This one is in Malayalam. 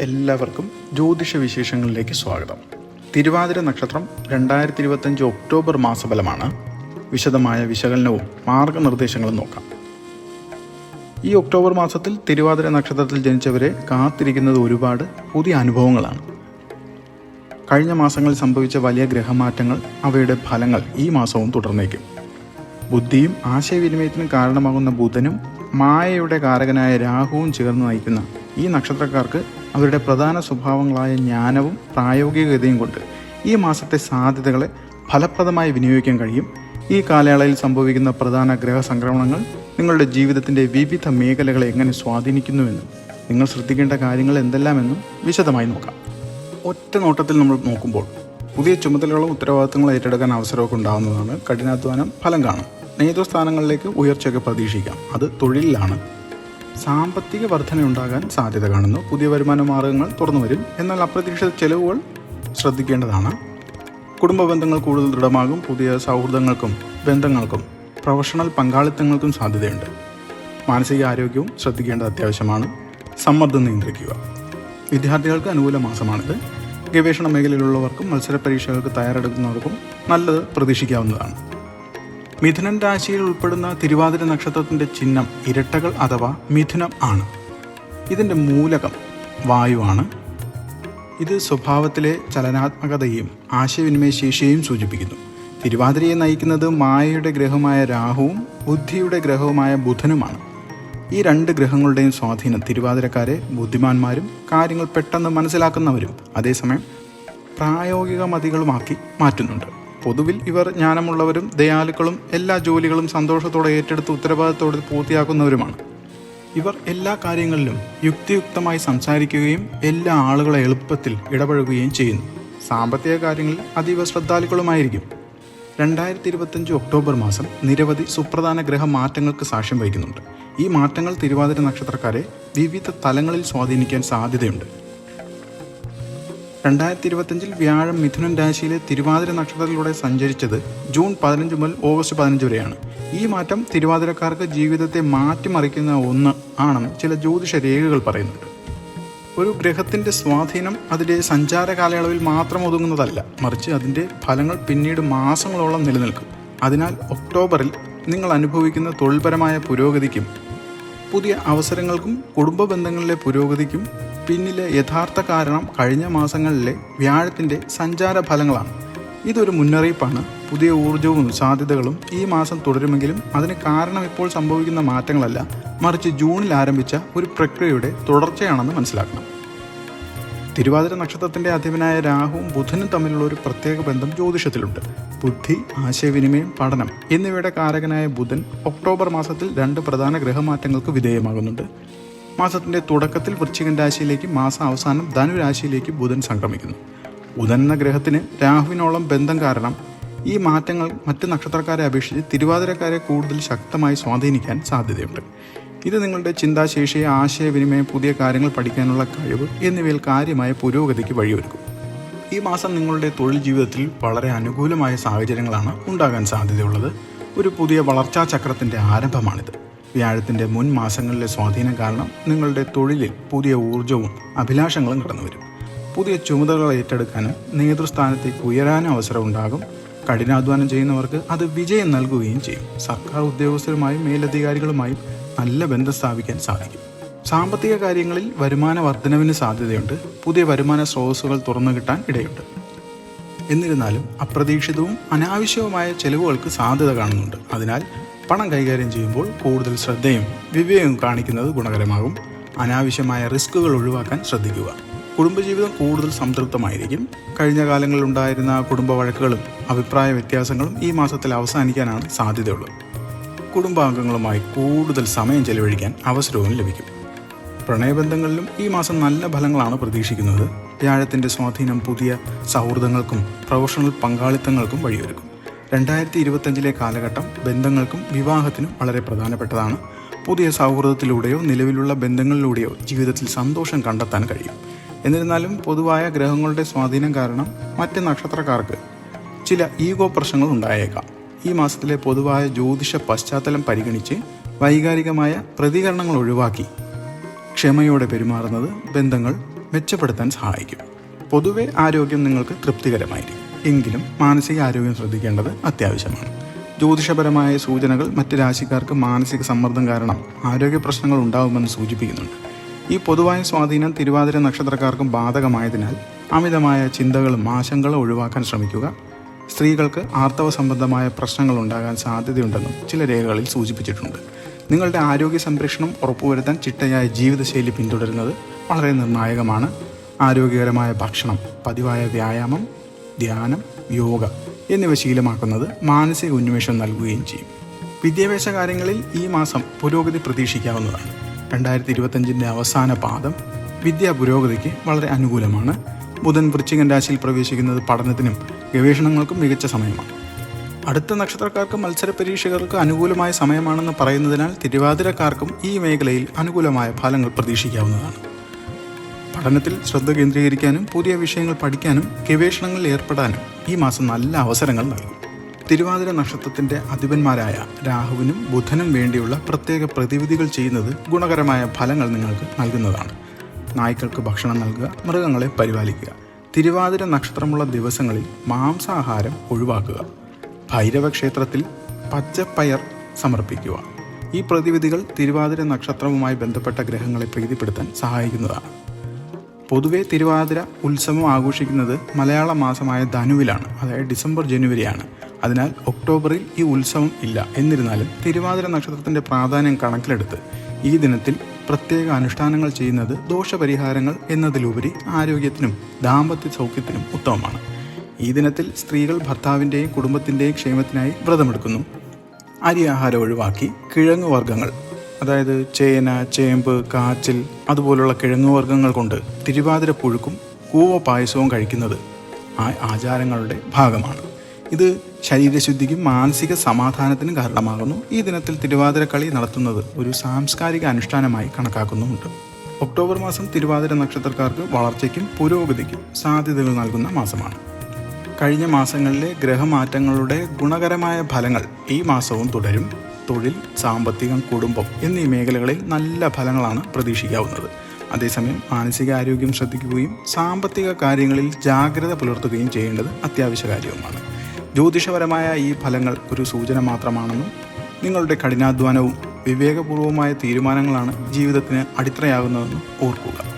എല്ലാവർക്കും ജ്യോതിഷ വിശേഷങ്ങളിലേക്ക് സ്വാഗതം. തിരുവാതിര നക്ഷത്രം രണ്ടായിരത്തി ഇരുപത്തഞ്ച് ഒക്ടോബർ മാസഫലമാണ്. വിശദമായ വിശകലനവും മാർഗനിർദ്ദേശങ്ങളും നോക്കാം. ഈ ഒക്ടോബർ മാസത്തിൽ തിരുവാതിര നക്ഷത്രത്തിൽ ജനിച്ചവരെ കാത്തിരിക്കുന്നത് ഒരുപാട് പുതിയ അനുഭവങ്ങളാണ്. കഴിഞ്ഞ മാസങ്ങളിൽ സംഭവിച്ച വലിയ ഗ്രഹമാറ്റങ്ങൾ അവയുടെ ഫലങ്ങൾ ഈ മാസവും തുടർന്നേക്കും. ബുദ്ധിയും ആശയവിനിമയത്തിനും കാരണമാകുന്ന ബുധനും മായയുടെ കാരകനായ രാഹുവും ചേർന്ന് നയിക്കുന്ന ഈ നക്ഷത്രക്കാർക്ക് അവരുടെ പ്രധാന സ്വഭാവങ്ങളായ ജ്ഞാനവും പ്രായോഗികതയും കൊണ്ട് ഈ മാസത്തെ സാധ്യതകളെ ഫലപ്രദമായി വിനിയോഗിക്കാൻ കഴിയും. ഈ കാലയളവിൽ സംഭവിക്കുന്ന പ്രധാന ഗ്രഹസംക്രമണങ്ങൾ നിങ്ങളുടെ ജീവിതത്തിന്റെ വിവിധ മേഖലകളെ എങ്ങനെ സ്വാധീനിക്കുന്നുവെന്നും നിങ്ങൾ ശ്രദ്ധിക്കേണ്ട കാര്യങ്ങൾ എന്തെല്ലാമെന്നും വിശദമായി നോക്കാം. ഒറ്റ നോട്ടത്തിൽ നമ്മൾ നോക്കുമ്പോൾ പുതിയ ചുമതലകളും ഉത്തരവാദിത്തങ്ങളും ഏറ്റെടുക്കാൻ അവസരമൊക്കെ ഉണ്ടാകുന്നതാണ് കഠിനാധ്വാനം ഫലം കാണും. നേതൃസ്ഥാനങ്ങളിലേക്ക് ഉയർച്ചയൊക്കെ പ്രതീക്ഷിക്കാം. അത് തൊഴിലിലാണ്. സാമ്പത്തിക വർധന ഉണ്ടാകാൻ സാധ്യത കാണുന്നു. പുതിയ വരുമാന മാർഗങ്ങൾ തുറന്നു വരും. എന്നാൽ അപ്രതീക്ഷിത ചെലവുകൾ ശ്രദ്ധിക്കേണ്ടതാണ്. കുടുംബ ബന്ധങ്ങൾ കൂടുതൽ ദൃഢമാകും. പുതിയ സൗഹൃദങ്ങൾക്കും ബന്ധങ്ങൾക്കും പ്രൊഫഷണൽ പങ്കാളിത്തങ്ങൾക്കും സാധ്യതയുണ്ട്. മാനസിക ആരോഗ്യവും ശ്രദ്ധിക്കേണ്ടത് അത്യാവശ്യമാണ്. സമ്മർദ്ദം നിയന്ത്രിക്കുക. വിദ്യാർത്ഥികൾക്ക് അനുകൂല മാസമാണിത്. ഗവേഷണ മേഖലയിലുള്ളവർക്കും മത്സര പരീക്ഷകൾക്ക് തയ്യാറെടുക്കുന്നവർക്കും നല്ലത് പ്രതീക്ഷിക്കാവുന്നതാണ്. മിഥുനൻ രാശിയിൽ ഉൾപ്പെടുന്ന തിരുവാതിര നക്ഷത്രത്തിന്റെ ചിഹ്നം ഇരട്ടകൾ അഥവാ മിഥുനം ആണ്. ഇതിന്റെ മൂലകം വായുവാണ് ഇത് സ്വഭാവത്തിലെ ചലനാത്മകതയും ആശയവിനിമയ ശേഷിയെയും സൂചിപ്പിക്കുന്നു. തിരുവാതിരയെ നയിക്കുന്നത് മായയുടെ ഗ്രഹമായ രാഹുവും ബുദ്ധിയുടെ ഗ്രഹവുമായ ബുധനുമാണ്. ഈ രണ്ട് ഗ്രഹങ്ങളുടെയും സ്വാധീനം തിരുവാതിരക്കാരെ ബുദ്ധിമാന്മാരും കാര്യങ്ങൾ പെട്ടെന്ന് മനസ്സിലാക്കുന്നവരും അതേസമയം പ്രായോഗിക മതികളുമാക്കി മാറ്റുന്നുണ്ട്. പൊതുവിൽ ഇവർ ജ്ഞാനമുള്ളവരും ദയാലുക്കളും എല്ലാ ജോലികളും സന്തോഷത്തോടെ ഏറ്റെടുത്ത് ഉത്തരവാദിത്തോടെ പൂർത്തിയാക്കുന്നവരുമാണ്. ഇവർ എല്ലാ കാര്യങ്ങളിലും യുക്തിയുക്തമായി സംസാരിക്കുകയും എല്ലാ ആളുകളെ എളുപ്പത്തിൽ ഇടപഴകുകയും ചെയ്യുന്നു. സാമ്പത്തിക കാര്യങ്ങളിൽ അതീവ ശ്രദ്ധാലുക്കളുമായിരിക്കും. രണ്ടായിരത്തി ഇരുപത്തഞ്ച് ഒക്ടോബർ മാസം നിരവധി സുപ്രധാന ഗ്രഹ മാറ്റങ്ങൾക്ക് സാക്ഷ്യം വഹിക്കുന്നുണ്ട്. ഈ മാറ്റങ്ങൾ തിരുവാതിര നക്ഷത്രക്കാരെ വിവിധ തലങ്ങളിൽ സ്വാധീനിക്കാൻ സാധ്യതയുണ്ട്. രണ്ടായിരത്തി ഇരുപത്തിയഞ്ചിൽ വ്യാഴം മിഥുനൻ രാശിയിലെ തിരുവാതിര നക്ഷത്രത്തിലൂടെ സഞ്ചരിച്ചത് ജൂൺ പതിനഞ്ച് മുതൽ ഓഗസ്റ്റ് പതിനഞ്ച് വരെയാണ്. ഈ മാറ്റം തിരുവാതിരക്കാർക്ക് ജീവിതത്തെ മാറ്റിമറിക്കുന്ന ഒന്ന് ആണെന്ന് ചില ജ്യോതിഷ രേഖകൾ പറയുന്നുണ്ട്. ഒരു ഗ്രഹത്തിന്റെ സ്വാധീനം അതിന്റെ സഞ്ചാര കാലയളവിൽ മാത്രം ഒതുങ്ങുന്നതല്ല. മറിച്ച് അതിന്റെ ഫലങ്ങൾ പിന്നീട് മാസങ്ങളോളം നിലനിൽക്കും. അതിനാൽ ഒക്ടോബറിൽ നിങ്ങൾ അനുഭവിക്കുന്ന തൊഴിൽപരമായ പുരോഗതിക്കും പുതിയ അവസരങ്ങൾക്കും കുടുംബ ബന്ധങ്ങളിലെ പുരോഗതിക്കും പിന്നിലെ യഥാർത്ഥ കാരണം കഴിഞ്ഞ മാസങ്ങളിലെ വ്യാഴത്തിന്റെ സഞ്ചാര ഫലങ്ങളാണ് ഇതൊരു മുന്നറിയിപ്പാണ്. പുതിയ ഊർജവും സാധ്യതകളും ഈ മാസം തുടരുമെങ്കിലും അതിന് കാരണം ഇപ്പോൾ സംഭവിക്കുന്ന മാറ്റങ്ങളല്ല. മറിച്ച് ജൂണിൽ ആരംഭിച്ച ഒരു പ്രക്രിയയുടെ തുടർച്ചയാണെന്ന് മനസ്സിലാക്കണം. തിരുവാതിര നക്ഷത്രത്തിന്റെ അധിപനായ രാഹുവും ബുധനും തമ്മിലുള്ള ഒരു പ്രത്യേക ബന്ധം ജ്യോതിഷത്തിലുണ്ട്. ബുദ്ധി ആശയവിനിമയം പഠനം എന്നിവയുടെ കാരകനായ ബുധൻ ഒക്ടോബർ മാസത്തിൽ രണ്ട് പ്രധാന ഗ്രഹമാറ്റങ്ങൾക്ക് വിധേയമാകുന്നുണ്ട്. മാസത്തിന്റെ തുടക്കത്തിൽ വൃശ്ചികൻ രാശിയിലേക്ക് മാസം അവസാനം ധനുരാശിയിലേക്ക് ബുധൻ സംക്രമിക്കുന്നു. ബുധൻ എന്ന ഗ്രഹത്തിന് രാഹുവിനോളം ബന്ധം കാരണം ഈ മാറ്റങ്ങൾ മറ്റ് നക്ഷത്രക്കാരെ അപേക്ഷിച്ച് തിരുവാതിരക്കാരെ കൂടുതൽ ശക്തമായി സ്വാധീനിക്കാൻ സാധ്യതയുണ്ട്. ഇത് നിങ്ങളുടെ ചിന്താശേഷി ആശയവിനിമയം പുതിയ കാര്യങ്ങൾ പഠിക്കാനുള്ള കഴിവ് എന്നിവയിൽ കാര്യമായ പുരോഗതിക്ക് വഴിയൊരുക്കും. ഈ മാസം നിങ്ങളുടെ തൊഴിൽ ജീവിതത്തിൽ വളരെ അനുകൂലമായ സാഹചര്യങ്ങളാണ് ഉണ്ടാകാൻ സാധ്യതയുള്ളത്. ഒരു പുതിയ വളർച്ചാ ചക്രത്തിന്റെ ആരംഭമാണിത്. വ്യാഴത്തിന്റെ മുൻ മാസങ്ങളിലെ സ്വാധീനം കാരണം നിങ്ങളുടെ തൊഴിലിൽ പുതിയ ഊർജവും അഭിലാഷങ്ങളും കടന്നു വരും പുതിയ ചുമതലകൾ ഏറ്റെടുക്കാനും നേതൃസ്ഥാനത്തേക്ക് ഉയരാനും അവസരം ഉണ്ടാകും. കഠിനാധ്വാനം ചെയ്യുന്നവർക്ക് അത് വിജയം നൽകുകയും ചെയ്യും. സർക്കാർ ഉദ്യോഗസ്ഥരുമായും മേലധികാരികളുമായും നല്ല ബന്ധം സ്ഥാപിക്കാൻ സാധിക്കും. സാമ്പത്തിക കാര്യങ്ങളിൽ വരുമാന വർധനവിന് സാധ്യതയുണ്ട്. പുതിയ വരുമാന സ്രോതസ്സുകൾ തുറന്നു കിട്ടാൻ ഇടയുണ്ട്. എന്നിരുന്നാലും അപ്രതീക്ഷിതവും അനാവശ്യവുമായ ചെലവുകൾക്ക് സാധ്യത കാണുന്നുണ്ട്. അതിനാൽ പണം കൈകാര്യം ചെയ്യുമ്പോൾ കൂടുതൽ ശ്രദ്ധയും വിവേകവും കാണിക്കുന്നത് ഗുണകരമാകും. അനാവശ്യമായ റിസ്കുകൾ ഒഴിവാക്കാൻ ശ്രദ്ധിക്കുക. കുടുംബജീവിതം കൂടുതൽ സംതൃപ്തമായിരിക്കും. കഴിഞ്ഞ കാലങ്ങളിൽ ഉണ്ടായിരുന്ന കുടുംബ വഴക്കുകളും അഭിപ്രായ വ്യത്യാസങ്ങളും ഈ മാസത്തിൽ അവസാനിക്കാനാണ് സാധ്യതയുള്ളത്. കുടുംബാംഗങ്ങളുമായി കൂടുതൽ സമയം ചെലവഴിക്കാൻ അവസരവും ലഭിക്കും. പ്രണയബന്ധങ്ങളിലും ഈ മാസം നല്ല ഫലങ്ങളാണ് പ്രതീക്ഷിക്കുന്നത്. വ്യാഴത്തിന്റെ സ്വാധീനം പുതിയ സൗഹൃദങ്ങൾക്കും പ്രൊഫഷണൽ പങ്കാളിത്തങ്ങൾക്കും വഴിയൊരുക്കും. രണ്ടായിരത്തി ഇരുപത്തഞ്ചിലെ കാലഘട്ടം ബന്ധങ്ങൾക്കും വിവാഹത്തിനും വളരെ പ്രധാനപ്പെട്ടതാണ്. പുതിയ സൗഹൃദത്തിലൂടെയോ നിലവിലുള്ള ബന്ധങ്ങളിലൂടെയോ ജീവിതത്തിൽ സന്തോഷം കണ്ടെത്താൻ കഴിയും. എന്നിരുന്നാലും പൊതുവായ ഗ്രഹങ്ങളുടെ സ്വാധീനം കാരണം മറ്റ് നക്ഷത്രക്കാർക്ക് ചില ഈഗോ പ്രശ്നങ്ങൾ ഉണ്ടായേക്കാം. ഈ മാസത്തിലെ പൊതുവായ ജ്യോതിഷ പശ്ചാത്തലം പരിഗണിച്ച് വൈകാരികമായ പ്രതികരണങ്ങൾ ഒഴിവാക്കി ക്ഷമയോടെ പെരുമാറുന്നത് ബന്ധങ്ങൾ മെച്ചപ്പെടുത്താൻ സഹായിക്കും. പൊതുവെ ആരോഗ്യം നിങ്ങൾക്ക് തൃപ്തികരമായിരിക്കും. എങ്കിലും മാനസിക ആരോഗ്യം ശ്രദ്ധിക്കേണ്ടത് അത്യാവശ്യമാണ്. ജ്യോതിഷപരമായ സൂചനകൾ മറ്റ് രാശിക്കാർക്ക് മാനസിക സമ്മർദ്ദം കാരണം ആരോഗ്യ പ്രശ്നങ്ങൾ ഉണ്ടാകുമെന്ന് സൂചിപ്പിക്കുന്നുണ്ട്. ഈ പൊതുവായ സ്വാധീനം തിരുവാതിര നക്ഷത്രക്കാർക്കും ബാധകമായതിനാൽ അമിതമായ ചിന്തകളും ആശങ്കകളും ഒഴിവാക്കാൻ ശ്രമിക്കുക. സ്ത്രീകൾക്ക് ആർത്തവ സംബന്ധമായ പ്രശ്നങ്ങൾ ഉണ്ടാകാൻ സാധ്യതയുണ്ടെന്നും ചില രേഖകളിൽ സൂചിപ്പിച്ചിട്ടുണ്ട്. നിങ്ങളുടെ ആരോഗ്യ സംരക്ഷണം ഉറപ്പുവരുത്താൻ ചിട്ടയായ ജീവിതശൈലി പിന്തുടരുന്നത് വളരെ നിർണായകമാണ്. ആരോഗ്യകരമായ ഭക്ഷണം പതിവായ വ്യായാമം ധ്യാനം യോഗ എന്നിവ ശീലമാക്കുന്നത് മാനസിക ഉന്മേഷം നൽകുകയും ചെയ്യും. വിദ്യാഭ്യാസ കാര്യങ്ങളിൽ ഈ മാസം പുരോഗതി പ്രതീക്ഷിക്കാവുന്നതാണ്. രണ്ടായിരത്തി ഇരുപത്തഞ്ചിന്റെ അവസാന പാദം വിദ്യാ പുരോഗതിക്ക് വളരെ അനുകൂലമാണ്. ബുധൻ വൃശ്ചികൻ രാശിയിൽ പ്രവേശിക്കുന്നത് പഠനത്തിനും ഗവേഷണങ്ങൾക്കും മികച്ച സമയമാണ്. അടുത്ത നക്ഷത്രക്കാർക്ക് മത്സര പരീക്ഷകർക്ക് അനുകൂലമായ സമയമാണെന്ന് പറയുന്നതിനാൽ തിരുവാതിരക്കാർക്കും ഈ മേഖലയിൽ അനുകൂലമായ ഫലങ്ങൾ പ്രതീക്ഷിക്കാവുന്നതാണ്. പഠനത്തിൽ ശ്രദ്ധ കേന്ദ്രീകരിക്കാനും പുതിയ വിഷയങ്ങൾ പഠിക്കാനും ഗവേഷണങ്ങളിൽ ഏർപ്പെടാനും ഈ മാസം നല്ല അവസരങ്ങൾ നൽകും. തിരുവാതിര നക്ഷത്രത്തിന്റെ അധിപന്മാരായ രാഹുവിനും ബുധനും വേണ്ടിയുള്ള പ്രത്യേക പ്രതിവിധികൾ ചെയ്യുന്നത് ഗുണകരമായ ഫലങ്ങൾ നിങ്ങൾക്ക് നൽകുന്നതാണ്. നായ്ക്കൾക്ക് ഭക്ഷണം നൽകുക മൃഗങ്ങളെ പരിപാലിക്കുക. തിരുവാതിര നക്ഷത്രമുള്ള ദിവസങ്ങളിൽ മാംസാഹാരം ഒഴിവാക്കുക. ഭൈരവ ക്ഷേത്രത്തിൽ പച്ചപ്പയർ സമർപ്പിക്കുക. ഈ പ്രതിവിധികൾ തിരുവാതിര നക്ഷത്രവുമായി ബന്ധപ്പെട്ട ഗ്രഹങ്ങളെ പ്രീതിപ്പെടുത്താൻ സഹായിക്കുന്നതാണ്. പൊതുവെ തിരുവാതിര ഉത്സവം ആഘോഷിക്കുന്നത് മലയാള മാസമായ ധനുവിലാണ് അതായത് ഡിസംബർ ജനുവരിയാണ്. അതിനാൽ ഒക്ടോബറിൽ ഈ ഉത്സവം ഇല്ല. എന്നിരുന്നാലും തിരുവാതിര നക്ഷത്രത്തിന്റെ പ്രാധാന്യം കണക്കിലെടുത്ത് ഈ ദിനത്തിൽ പ്രത്യേക അനുഷ്ഠാനങ്ങൾ ചെയ്യുന്നത് ദോഷപരിഹാരങ്ങൾ എന്നതിലുപരി ആരോഗ്യത്തിനും ദാമ്പത്യ സൗഖ്യത്തിനും ഉത്തമമാണ്. ഈ ദിനത്തിൽ സ്ത്രീകൾ ഭർത്താവിന്റെയും കുടുംബത്തിന്റെയും ക്ഷേമത്തിനായി വ്രതമെടുക്കുന്നു. അരി ആഹാരം ഒഴിവാക്കി കിഴങ്ങ് വർഗങ്ങൾ അതായത് ചേന ചേമ്പ് കാച്ചിൽ അതുപോലുള്ള കിഴങ്ങുവർഗങ്ങൾ കൊണ്ട് തിരുവാതിര പുഴുക്കും കൂവ പായസവും കഴിക്കുന്നത് ആ ആചാരങ്ങളുടെ ഭാഗമാണ്. ഇത് ശരീരശുദ്ധിക്കും മാനസിക സമാധാനത്തിനും കാരണമാകുന്നു. ഈ ദിനത്തിൽ തിരുവാതിര കളി നടത്തുന്നത് ഒരു സാംസ്കാരിക അനുഷ്ഠാനമായി കണക്കാക്കുന്നുമുണ്ട്. ഒക്ടോബർ മാസം തിരുവാതിര നക്ഷത്രക്കാർക്ക് വളർച്ചയ്ക്കും പുരോഗതിക്കും സാധ്യതകൾ നൽകുന്ന മാസമാണ്. കഴിഞ്ഞ മാസങ്ങളിലെ ഗ്രഹമാറ്റങ്ങളുടെ ഗുണകരമായ ഫലങ്ങൾ ഈ മാസവും തുടരും. തൊഴിൽ സാമ്പത്തികം കുടുംബം എന്നീ മേഖലകളിൽ നല്ല ഫലങ്ങളാണ് പ്രതീക്ഷിക്കാവുന്നത്. അതേസമയം മാനസികാരോഗ്യം ശ്രദ്ധിക്കുകയും സാമ്പത്തിക കാര്യങ്ങളിൽ ജാഗ്രത പുലർത്തുകയും ചെയ്യേണ്ടത് അത്യാവശ്യ കാര്യവുമാണ്. ജ്യോതിഷപരമായ ഈ ഫലങ്ങൾ ഒരു സൂചന മാത്രമാണെന്നും നിങ്ങളുടെ കഠിനാധ്വാനവും വിവേകപൂർവമായ തീരുമാനങ്ങളാണ് ജീവിതത്തിന് അടിത്തറയാകുന്നതെന്നും ഓർക്കുക.